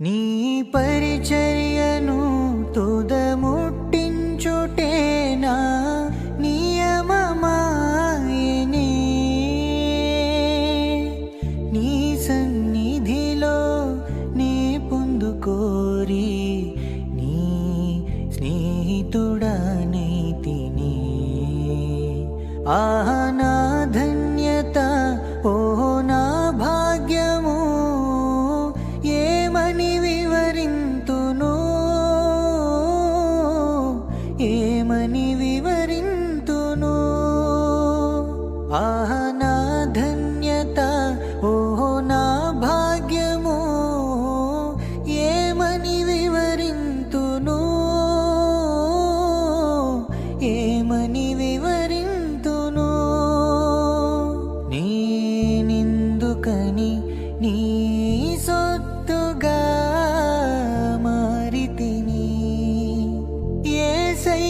నీ పరిచర్యను తుదముట్టించుటేనా నియమమాయని? నీ సన్నిధిలో నీ పొందుకోరి నీ స్నేహితుడనైతిని ఆహా ఆహ నా ధన్యత ఓహో నా భాగ్యము ఏమని వివరింతును ఏమని వివరింతును నేనెందుకని నీ సొత్తుగా మారితిని ఏసయ్యా నీ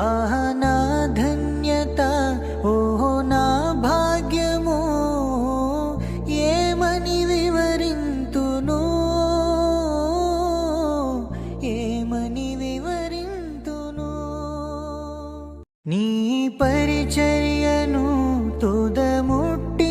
ఆహ నా ధన్యత ఓ నా భాగ్యము ఏమని వివరింతును ఏమని వివరింతును నీ పరిచర్యను తుదముట్టించుటేనా